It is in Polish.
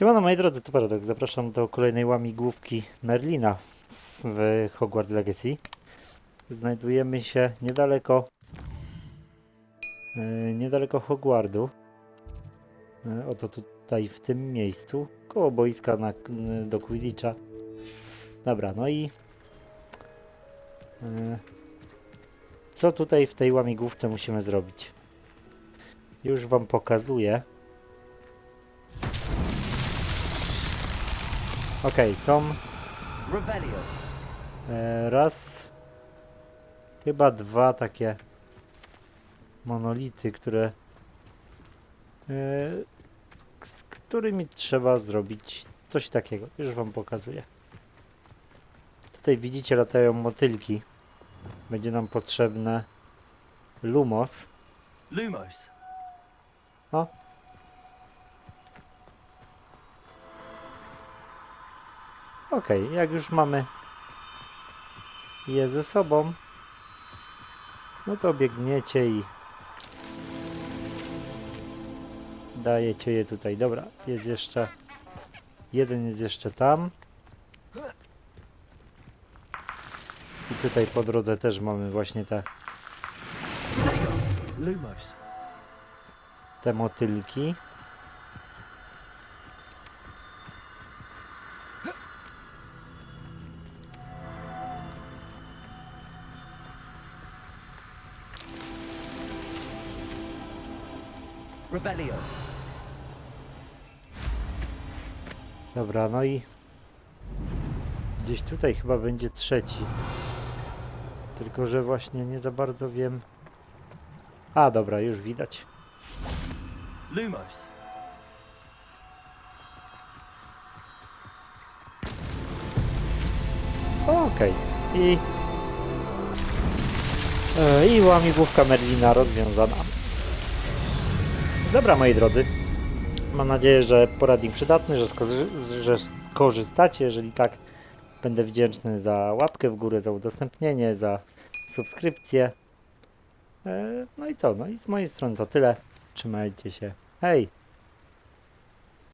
Siemano moi drodzy, to Paradox. Zapraszam do kolejnej łamigłówki Merlina w Hogwarts Legacy. Znajdujemy się niedaleko yy, niedaleko Hogwartu. Yy, oto tutaj w tym miejscu, koło boiska na, yy, do Quidditcha. Dobra, no i co tutaj w tej łamigłówce musimy zrobić? Już wam pokazuję. Okej, są Revelio. e, raz, chyba dwa takie monolity, które e, z którymi trzeba zrobić coś takiego. Już wam pokazuję. Tutaj widzicie latają motylki. Będzie nam potrzebne lumos. Lumos. No. Okej, jak już mamy je ze sobą, no to biegniecie i dajecie je tutaj. Dobra, jest jeszcze jeden jest jeszcze tam. I tutaj po drodze też mamy właśnie te, te motylki. Revelio. Dobra, no i gdzieś tutaj chyba będzie trzeci. Tylko, że właśnie nie za bardzo wiem. A, dobra, już widać. Lumos. Okej. I... E, I łamigłówka Merlina rozwiązana. Dobra, moi drodzy. Mam nadzieję, że poradnik przydatny, że, że skorzystacie. Jeżeli tak, będę wdzięczny za łapkę w górę, za udostępnienie, za subskrypcję. E, no i co? No i z mojej strony to tyle. Trzymajcie się. Hej!